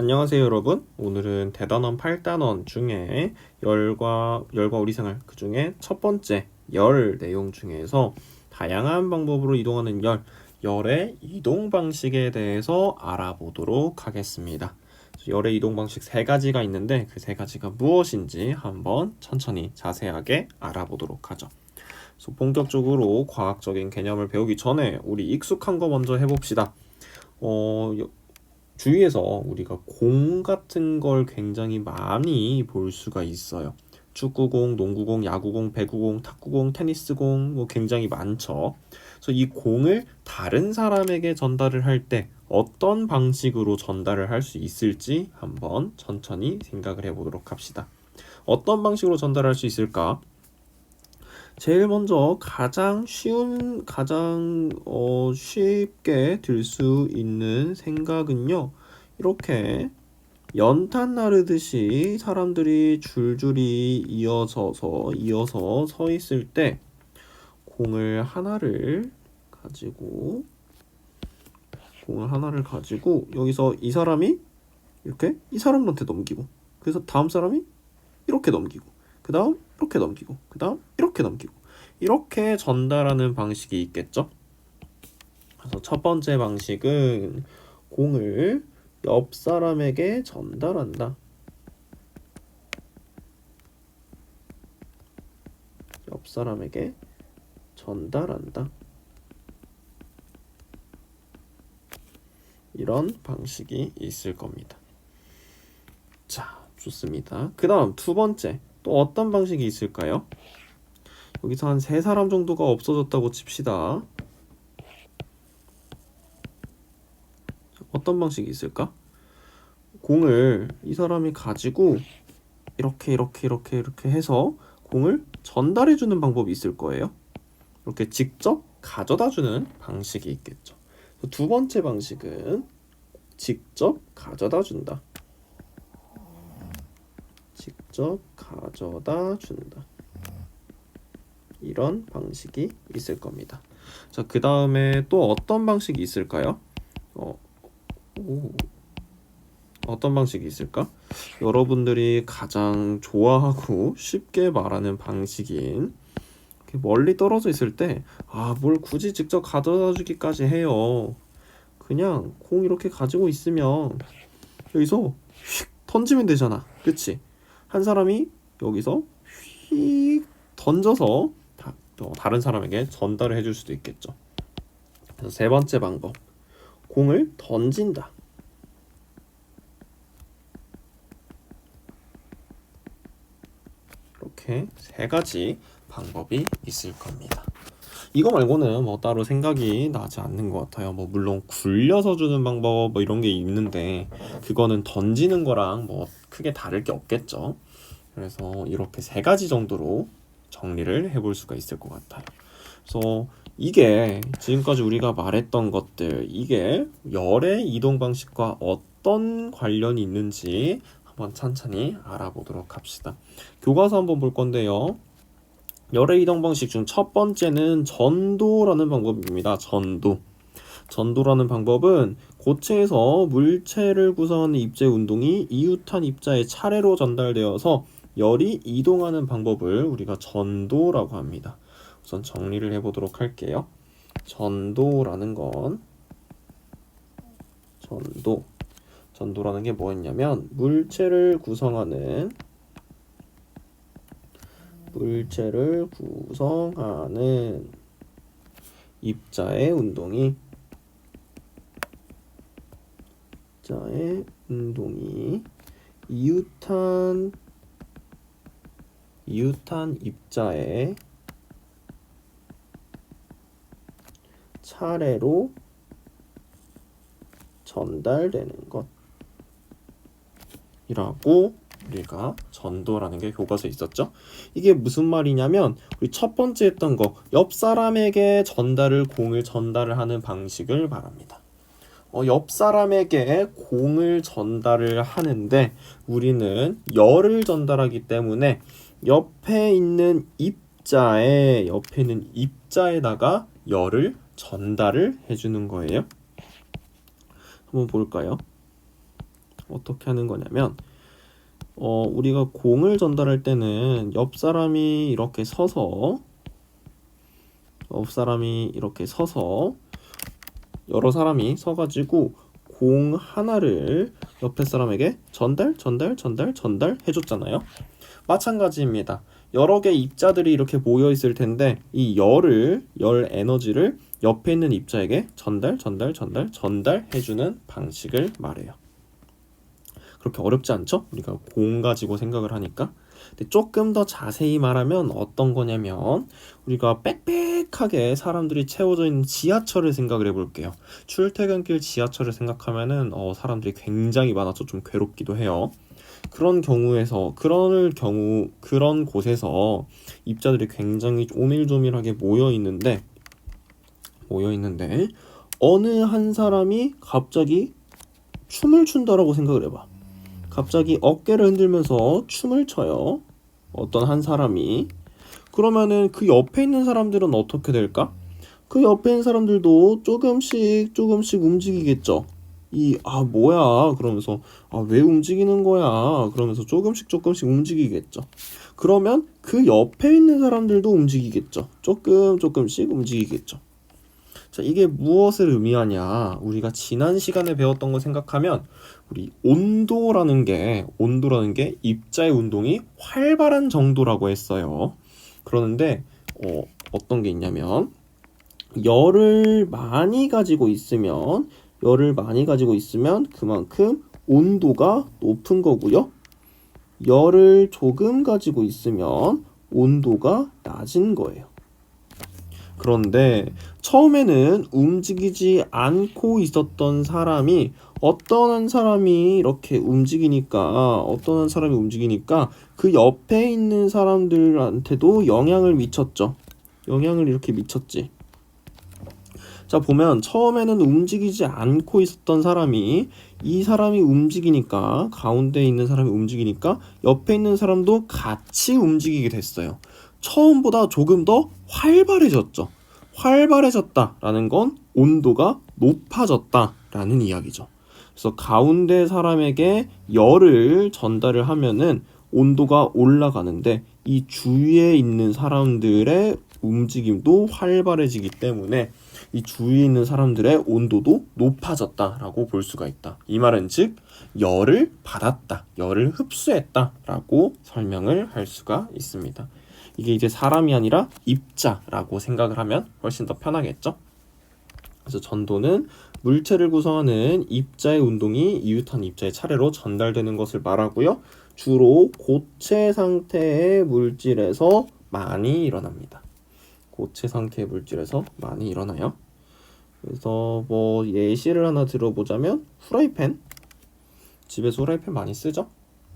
안녕하세요 여러분. 오늘은 대단원 8단원 중에 열과 열과 우리 생활 그 중에 첫 번째 열 내용 중에서 다양한 방법으로 이동하는 열 열의 이동 방식에 대해서 알아보도록 하겠습니다. 열의 이동 방식 세 가지가 있는데 그 세 가지가 무엇인지 한번 천천히 자세하게 알아보도록 하죠. 본격적으로 과학적인 개념을 배우기 전에 우리 익숙한 거 먼저 해봅시다. 어, 주위에서 우리가 공 같은 걸 굉장히 많이 볼 수가 있어요. 축구공, 농구공, 야구공, 배구공, 탁구공, 테니스공 뭐 굉장히 많죠. 그래서 이 공을 다른 사람에게 전달을 할 때 어떤 방식으로 전달을 할 수 있을지 한번 천천히 생각을 해보도록 합시다. 어떤 방식으로 전달할 수 있을까? 제일 먼저 가장 쉬운 가장 어, 쉽게 들 수 있는 생각은요. 이렇게 연탄 나르듯이 사람들이 줄줄이 이어져서 이어서 서 있을 때 공을 하나를 가지고 공을 하나를 가지고 여기서 이 사람이 이렇게 이 사람한테 넘기고 그래서 다음 사람이 이렇게 넘기고 그 다음 이렇게 넘기고 그 다음 이렇게 넘기고. 이렇게 전달하는 방식이 있겠죠? 그래서 첫 번째 방식은 공을 옆 사람에게 전달한다. 옆 사람에게 전달한다. 이런 방식이 있을 겁니다. 자 좋습니다. 그 다음 두 번째 또 어떤 방식이 있을까요? 여기서 한 세 사람 정도가 없어졌다고 칩시다. 어떤 방식이 있을까? 공을 이 사람이 가지고 이렇게 이렇게 이렇게 이렇게 해서 공을 전달해 주는 방법이 있을 거예요. 이렇게 직접 가져다 주는 방식이 있겠죠. 두 번째 방식은 직접 가져다 준다. 직접 가져다 준다. 이런 방식이 있을 겁니다. 자, 그 다음에 또 어떤 방식이 있을까요? 어, 오, 어떤 방식이 있을까? 여러분들이 가장 좋아하고 쉽게 말하는 방식인 멀리 떨어져 있을 때, 아, 뭘 굳이 직접 가져다 주기까지 해요. 그냥 공 이렇게 가지고 있으면 여기서 휙 던지면 되잖아. 그치? 한 사람이 여기서 휙 던져서 또 다른 사람에게 전달을 해줄 수도 있겠죠. 그래서 세 번째 방법, 공을 던진다. 이렇게 세 가지 방법이 있을 겁니다. 이거 말고는 뭐 따로 생각이 나지 않는 것 같아요. 뭐 물론 굴려서 주는 방법 뭐 이런 게 있는데 그거는 던지는 거랑 뭐 크게 다를 게 없겠죠. 그래서 이렇게 세 가지 정도로 정리를 해볼 수가 있을 것 같아요. 그래서 이게 지금까지 우리가 말했던 것들 이게 열의 이동 방식과 어떤 관련이 있는지 한번 천천히 알아보도록 합시다. 교과서 한번 볼 건데요. 열의 이동 방식 중 첫 번째는 전도라는 방법입니다. 전도. 전도라는 방법은 고체에서 물체를 구성하는 입자 운동이 이웃한 입자의 차례로 전달되어서 열이 이동하는 방법을 우리가 전도라고 합니다. 우선 정리를 해보도록 할게요. 전도라는 건 전도 전도라는 게 뭐였냐면 물체를 구성하는 물체를 구성하는 입자의 운동이 입자의 운동이 이웃한 이웃한 입자에 차례로 전달되는 것이라고 우리가 전도라는 게 교과서에 있었죠. 이게 무슨 말이냐면 우리 첫 번째 했던 거 옆 사람에게 전달을 공을 전달을 하는 방식을 말합니다. 어, 옆 사람에게 공을 전달을 하는데 우리는 열을 전달하기 때문에 옆에 있는 입자에 옆에 있는 입자에다가 열을 전달을 해주는 거예요. 한번 볼까요? 어떻게 하는 거냐면 어, 우리가 공을 전달할 때는 옆 사람이 이렇게 서서 옆 사람이 이렇게 서서 여러 사람이 서가지고 공 하나를 옆에 사람에게 전달, 전달, 전달, 전달 해줬잖아요. 마찬가지입니다. 여러 개 입자들이 이렇게 모여 있을 텐데 이 열을 열 에너지를 옆에 있는 입자에게 전달, 전달, 전달, 전달해주는 방식을 말해요. 그렇게 어렵지 않죠? 우리가 공 가지고 생각을 하니까. 근데 조금 더 자세히 말하면 어떤 거냐면 우리가 빽빽하게 사람들이 채워져 있는 지하철을 생각을 해볼게요. 출퇴근길 지하철을 생각하면은 어, 사람들이 굉장히 많아서 좀 괴롭기도 해요. 그런 경우에서 그런 경우 그런 곳에서 입자들이 굉장히 오밀조밀하게 모여 있는데 모여 있는데 어느 한 사람이 갑자기 춤을 춘다라고 생각을 해봐. 갑자기 어깨를 흔들면서 춤을 춰요. 어떤 한 사람이. 그러면은 그 옆에 있는 사람들은 어떻게 될까? 그 옆에 있는 사람들도 조금씩 조금씩 움직이겠죠. 이, 아, 뭐야. 그러면서, 아, 왜 움직이는 거야. 그러면서 조금씩 조금씩 움직이겠죠. 그러면 그 옆에 있는 사람들도 움직이겠죠. 조금 조금씩 움직이겠죠. 자, 이게 무엇을 의미하냐? 우리가 지난 시간에 배웠던 거 생각하면 우리 온도라는 게 온도라는 게 입자의 운동이 활발한 정도라고 했어요. 그러는데 어, 어떤 게 있냐면 열을 많이 가지고 있으면 열을 많이 가지고 있으면 그만큼 온도가 높은 거고요. 열을 조금 가지고 있으면 온도가 낮은 거예요. 그런데 처음에는 움직이지 않고 있었던 사람이 어떤 한 사람이 이렇게 움직이니까 어떤 한 사람이 움직이니까 그 옆에 있는 사람들한테도 영향을 미쳤죠. 영향을 이렇게 미쳤지. 자 보면 처음에는 움직이지 않고 있었던 사람이 이 사람이 움직이니까 가운데 있는 사람이 움직이니까 옆에 있는 사람도 같이 움직이게 됐어요. 처음보다 조금 더 활발해졌죠. 활발해졌다라는 건 온도가 높아졌다라는 이야기죠. 그래서 가운데 사람에게 열을 전달을 하면은 온도가 올라가는데 이 주위에 있는 사람들의 움직임도 활발해지기 때문에 이 주위에 있는 사람들의 온도도 높아졌다라고 볼 수가 있다. 이 말은 즉 열을 받았다, 열을 흡수했다라고 설명을 할 수가 있습니다. 이게 이제 사람이 아니라 입자라고 생각을 하면 훨씬 더 편하겠죠? 그래서 전도는 물체를 구성하는 입자의 운동이 이웃한 입자의 차례로 전달되는 것을 말하고요. 주로 고체 상태의 물질에서 많이 일어납니다. 고체 상태의 물질에서 많이 일어나요. 그래서 뭐 예시를 하나 들어보자면 후라이팬 집에서 후라이팬 많이 쓰죠?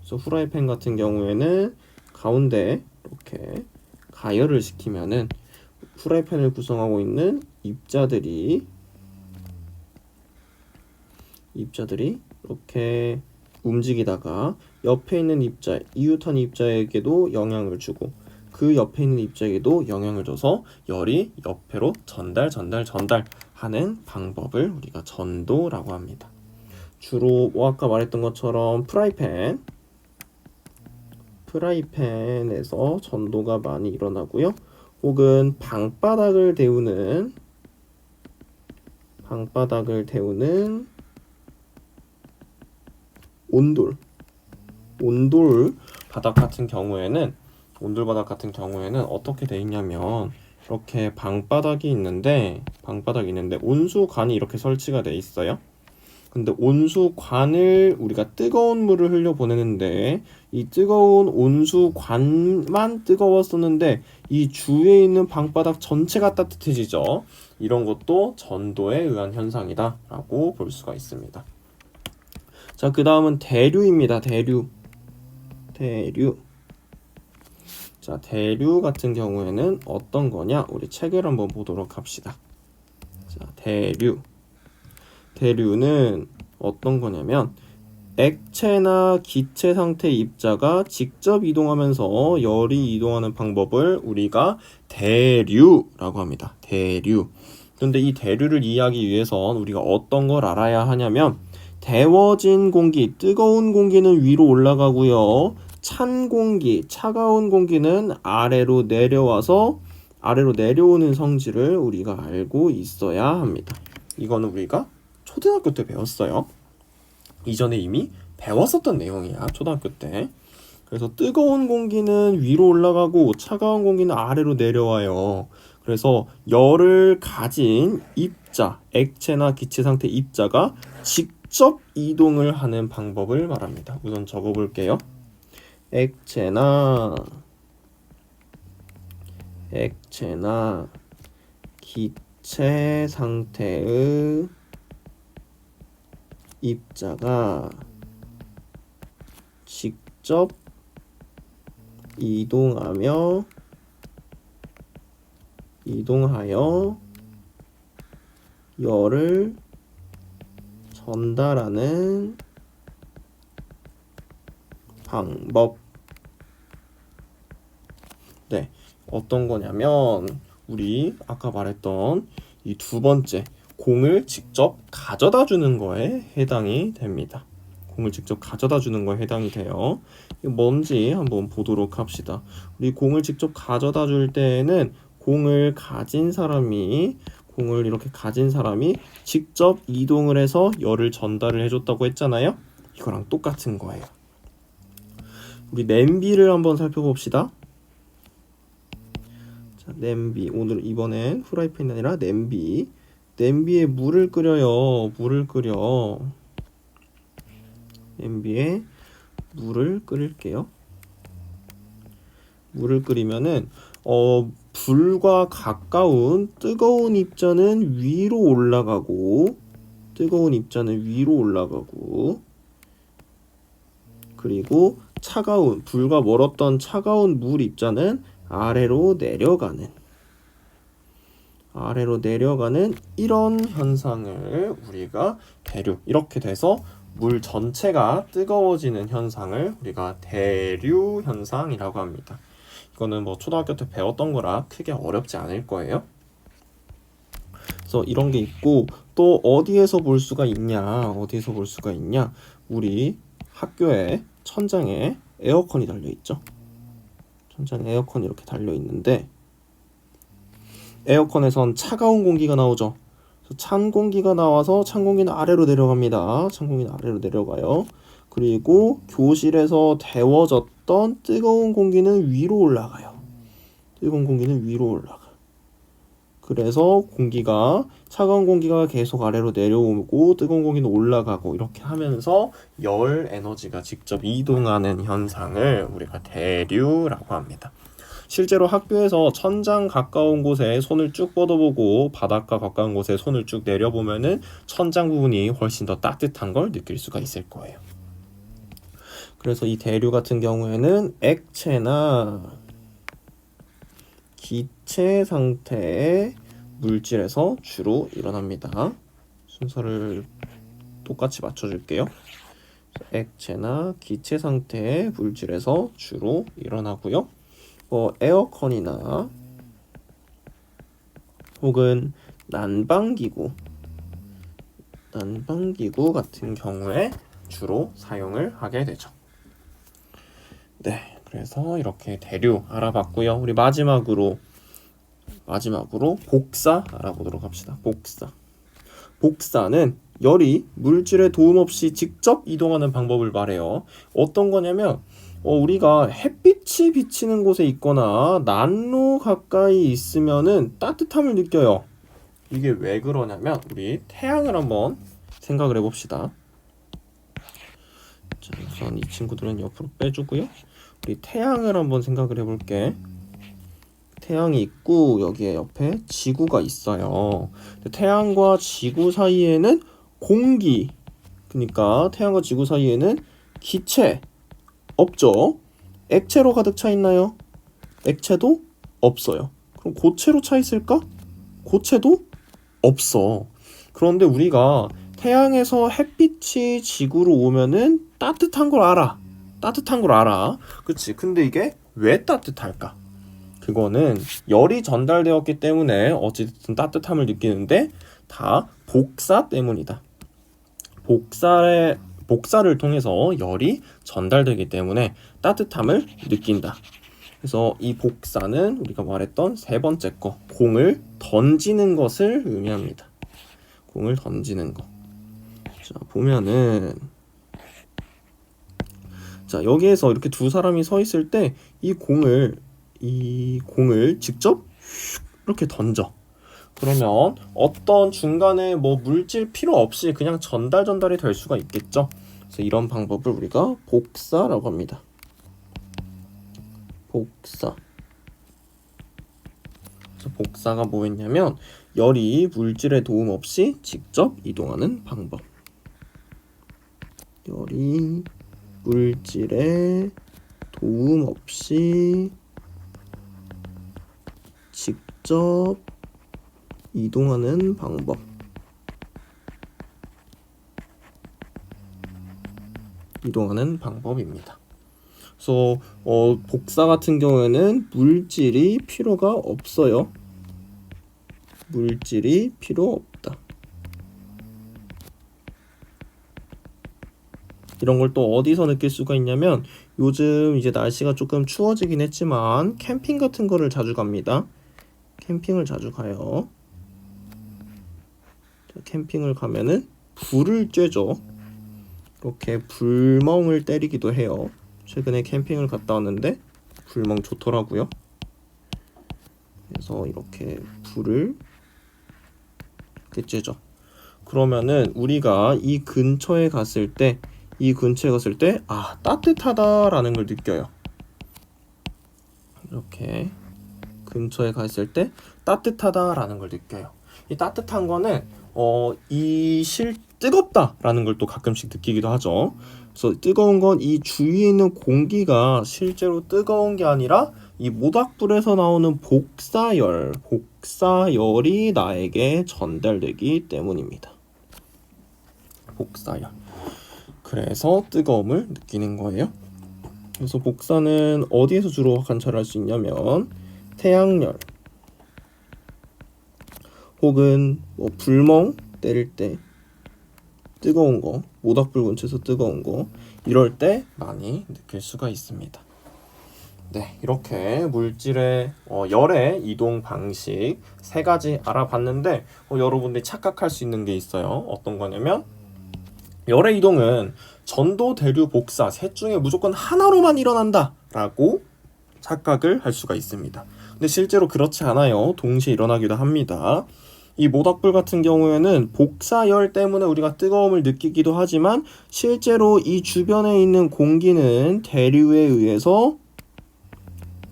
그래서 후라이팬 같은 경우에는 가운데 이렇게 가열을 시키면은 프라이팬을 구성하고 있는 입자들이 입자들이 이렇게 움직이다가 옆에 있는 입자, 이웃한 입자에게도 영향을 주고 그 옆에 있는 입자에게도 영향을 줘서 열이 옆으로 전달, 전달, 전달 하는 방법을 우리가 전도라고 합니다. 주로 뭐 아까 말했던 것처럼 프라이팬 프라이팬에서 전도가 많이 일어나고요. 혹은 방바닥을 데우는 방바닥을 데우는 온돌 온돌 바닥 같은 경우에는 온돌 바닥 같은 경우에는 어떻게 돼 있냐면 이렇게 방바닥이 있는데 방바닥이 있는데 온수관이 이렇게 설치가 돼 있어요. 근데 온수관을 우리가 뜨거운 물을 흘려 보내는데 이 뜨거운 온수관만 뜨거웠었는데 이 주위에 있는 방바닥 전체가 따뜻해지죠. 이런 것도 전도에 의한 현상이다라고 볼 수가 있습니다. 자, 그 다음은 대류입니다. 대류. 대류. 자, 대류 같은 경우에는 어떤 거냐? 우리 책을 한번 보도록 합시다. 자, 대류. 대류는 어떤 거냐면 액체나 기체 상태 입자가 직접 이동하면서 열이 이동하는 방법을 우리가 대류라고 합니다. 대류. 그런데 이 대류를 이해하기 위해선 우리가 어떤 걸 알아야 하냐면 데워진 공기, 뜨거운 공기는 위로 올라가고요. 찬 공기, 차가운 공기는 아래로 내려와서 아래로 내려오는 성질을 우리가 알고 있어야 합니다. 이거는 우리가 초등학교 때 배웠어요. 이전에 이미 배웠었던 내용이야, 초등학교 때. 그래서 뜨거운 공기는 위로 올라가고 차가운 공기는 아래로 내려와요. 그래서 열을 가진 입자, 액체나 기체 상태 입자가 직접 이동을 하는 방법을 말합니다. 우선 적어 볼게요. 액체나 액체나 기체 상태의 입자가 직접 이동하며 이동하여 열을 전달하는 방법. 네, 어떤 거냐면 우리 아까 말했던 이 두 번째 공을 직접 가져다 주는 거에 해당이 됩니다. 공을 직접 가져다 주는 거에 해당이 돼요. 뭔지 한번 보도록 합시다. 우리 공을 직접 가져다 줄 때에는 공을 가진 사람이 공을 이렇게 가진 사람이 직접 이동을 해서 열을 전달을 해줬다고 했잖아요. 이거랑 똑같은 거예요. 우리 냄비를 한번 살펴봅시다. 자, 냄비. 오늘 이번엔 후라이팬이 아니라 냄비. 냄비에 물을 끓여요. 물을 끓여. 냄비에 물을 끓일게요. 물을 끓이면은 어 불과 가까운 뜨거운 입자는 위로 올라가고 뜨거운 입자는 위로 올라가고 그리고 차가운 불과 멀었던 차가운 물 입자는 아래로 내려가는 아래로 내려가는 이런 현상을 우리가 대류 이렇게 돼서 물 전체가 뜨거워지는 현상을 우리가 대류 현상이라고 합니다. 이거는 뭐 초등학교 때 배웠던 거라 크게 어렵지 않을 거예요. 그래서 이런 게 있고 또 어디에서 볼 수가 있냐? 어디에서 볼 수가 있냐? 우리 학교에 천장에 에어컨이 달려 있죠. 천장에 에어컨이 이렇게 달려 있는데 에어컨에선 차가운 공기가 나오죠. 찬 공기가 나와서 찬 공기는 아래로 내려갑니다. 찬 공기는 아래로 내려가요. 그리고 교실에서 데워졌던 뜨거운 공기는 위로 올라가요. 뜨거운 공기는 위로 올라가. 그래서 공기가 차가운 공기가 계속 아래로 내려오고 뜨거운 공기는 올라가고 이렇게 하면서 열 에너지가 직접 이동하는 현상을 우리가 대류라고 합니다. 실제로 학교에서 천장 가까운 곳에 손을 쭉 뻗어보고 바닷가 가까운 곳에 손을 쭉 내려보면은 천장 부분이 훨씬 더 따뜻한 걸 느낄 수가 있을 거예요. 그래서 이 대류 같은 경우에는 액체나 기체 상태의 물질에서 주로 일어납니다. 순서를 똑같이 맞춰줄게요. 액체나 기체 상태의 물질에서 주로 일어나고요. 뭐 에어컨이나 혹은 난방기구, 난방기구 같은 경우에 주로 사용을 하게 되죠. 네, 그래서 이렇게 대류 알아봤고요. 우리 마지막으로 마지막으로 복사 알아보도록 합시다. 복사. 복사는 열이 물질의 도움 없이 직접 이동하는 방법을 말해요. 어떤 거냐면 어, 우리가 햇빛이 비치는 곳에 있거나 난로 가까이 있으면은 따뜻함을 느껴요. 이게 왜 그러냐면 우리 태양을 한번 생각을 해봅시다. 자, 우선 이 친구들은 옆으로 빼주고요. 우리 태양을 한번 생각을 해볼게. 태양이 있고 여기에 옆에 지구가 있어요. 태양과 지구 사이에는 공기, 그러니까 태양과 지구 사이에는 기체 없죠. 액체로 가득 차 있나요? 액체도 없어요. 그럼 고체로 차 있을까? 고체도 없어. 그런데 우리가 태양에서 햇빛이 지구로 오면은 따뜻한 걸 알아. 따뜻한 걸 알아. 그치. 근데 이게 왜 따뜻할까? 그거는 열이 전달되었기 때문에 어찌됐든 따뜻함을 느끼는데 다 복사 때문이다. 복사의 복사를 통해서 열이 전달되기 때문에 따뜻함을 느낀다. 그래서 이 복사는 우리가 말했던 세 번째 거 공을 던지는 것을 의미합니다. 공을 던지는 거. 자 보면은 자 여기에서 이렇게 두 사람이 서 있을 때 이 공을 이 공을 직접 이렇게 던져. 그러면 어떤 중간에 뭐 물질 필요 없이 그냥 전달 전달이 될 수가 있겠죠. 그래서 이런 방법을 우리가 복사라고 합니다. 복사. 그래서 복사가 뭐였냐면 열이 물질의 도움 없이 직접 이동하는 방법. 열이 물질의 도움 없이 직접 이동하는 방법. 이동하는 방법입니다. 그래서 어, 복사 같은 경우에는 물질이 필요가 없어요. 물질이 필요 없다. 이런 걸 또 어디서 느낄 수가 있냐면 요즘 이제 날씨가 조금 추워지긴 했지만 캠핑 같은 거를 자주 갑니다. 캠핑을 자주 가요. 자, 캠핑을 가면은 불을 쬐죠. 이렇게 불멍을 때리기도 해요. 최근에 캠핑을 갔다 왔는데 불멍 좋더라고요. 그래서 이렇게 불을 이렇게 쬐죠. 그러면은 우리가 이 근처에 갔을 때, 이 근처에 갔을 때, 아, 따뜻하다라는 걸 느껴요. 이렇게 근처에 갔을 때 따뜻하다라는 걸 느껴요. 이 따뜻한 거는 어, 이 실 뜨겁다라는 걸 또 가끔씩 느끼기도 하죠. 그래서 뜨거운 건 이 주위에 있는 공기가 실제로 뜨거운 게 아니라 이 모닥불에서 나오는 복사열, 복사열이 나에게 전달되기 때문입니다. 복사열. 그래서 뜨거움을 느끼는 거예요. 그래서 복사는 어디에서 주로 관찰할 수 있냐면 태양열 혹은 뭐 불멍 때릴 때 뜨거운 거 모닥불 근처에서 뜨거운 거 이럴 때 많이 느낄 수가 있습니다. 네, 이렇게 물질의 어, 열의 이동 방식 세 가지 알아봤는데 어, 여러분들이 착각할 수 있는 게 있어요. 어떤 거냐면 열의 이동은 전도, 대류, 복사 셋 중에 무조건 하나로만 일어난다라고 착각을 할 수가 있습니다. 근데 실제로 그렇지 않아요. 동시에 일어나기도 합니다. 이 모닥불 같은 경우에는 복사열 때문에 우리가 뜨거움을 느끼기도 하지만 실제로 이 주변에 있는 공기는 대류에 의해서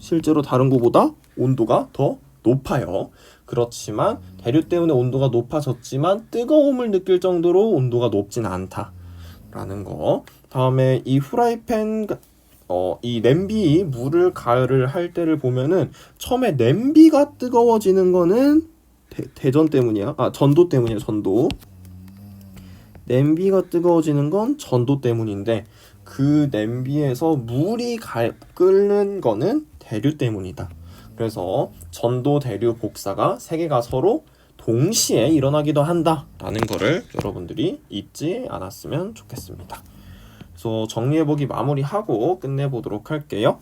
실제로 다른 것보다 온도가 더 높아요. 그렇지만 대류 때문에 온도가 높아졌지만 뜨거움을 느낄 정도로 온도가 높진 않다라는 거. 다음에 이 후라이팬 어, 이 냄비 물을 가열을 할 때를 보면은 처음에 냄비가 뜨거워지는 거는 대, 전 때문이야. 아, 전도 때문이야, 전도. 냄비가 뜨거워지는 건 전도 때문인데 그 냄비에서 물이 가, 끓는 거는 대류 때문이다. 그래서 전도, 대류, 복사가 세 개가 서로 동시에 일어나기도 한다라는 거를 여러분들이 잊지 않았으면 좋겠습니다. 그래서 정리해보기 마무리하고 끝내보도록 할게요.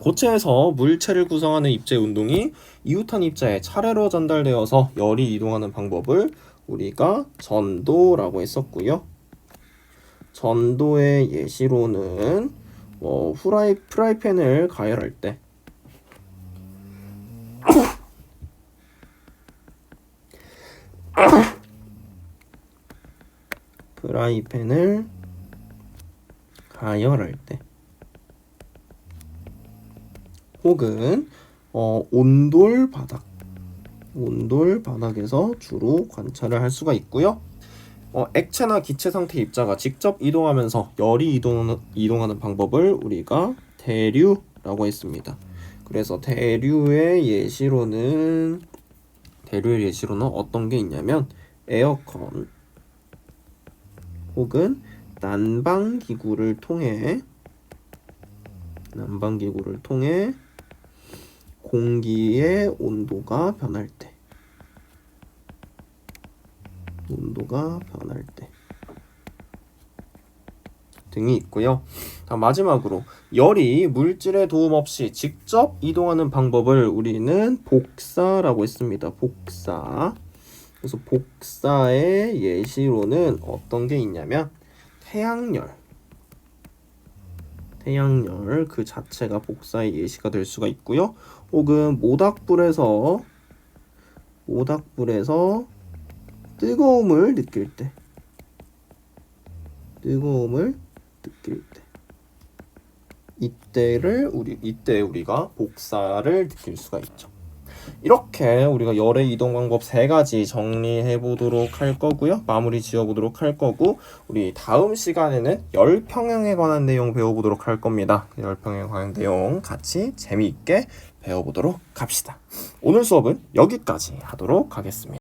고체에서 물체를 구성하는 입자 운동이 이웃한 입자에 차례로 전달되어서 열이 이동하는 방법을 우리가 전도라고 했었고요. 전도의 예시로는 뭐 후라이 프라이팬을 가열할 때 프라이팬을 가열할 때 혹은 어, 온돌 바닥 온돌 바닥에서 주로 관찰을 할 수가 있고요. 어, 액체나 기체 상태 입자가 직접 이동하면서 열이 이동, 이동하는 방법을 우리가 대류라고 했습니다. 그래서 대류의 예시로는 대류의 예시로는 어떤 게 있냐면 에어컨 혹은 난방 기구를 통해 난방 기구를 통해 공기의 온도가 변할 때 온도가 변할 때 등이 있고요. 다음 마지막으로 열이 물질의 도움 없이 직접 이동하는 방법을 우리는 복사라고 했습니다. 복사. 그래서 복사의 예시로는 어떤 게 있냐면 태양열. 태양열 그 자체가 복사의 예시가 될 수가 있고요. 혹은 모닥불에서 모닥불에서 뜨거움을 느낄 때 뜨거움을 느낄 때 이때를 우리 이때 우리가 복사를 느낄 수가 있죠. 이렇게 우리가 열의 이동 방법 세 가지 정리해 보도록 할 거고요. 마무리 지어 보도록 할 거고 우리 다음 시간에는 열 평형에 관한 내용 배워 보도록 할 겁니다. 열 평형에 관한 내용 같이 재미있게 배워 보도록 합시다. 오늘 수업은 여기까지 하도록 하겠습니다.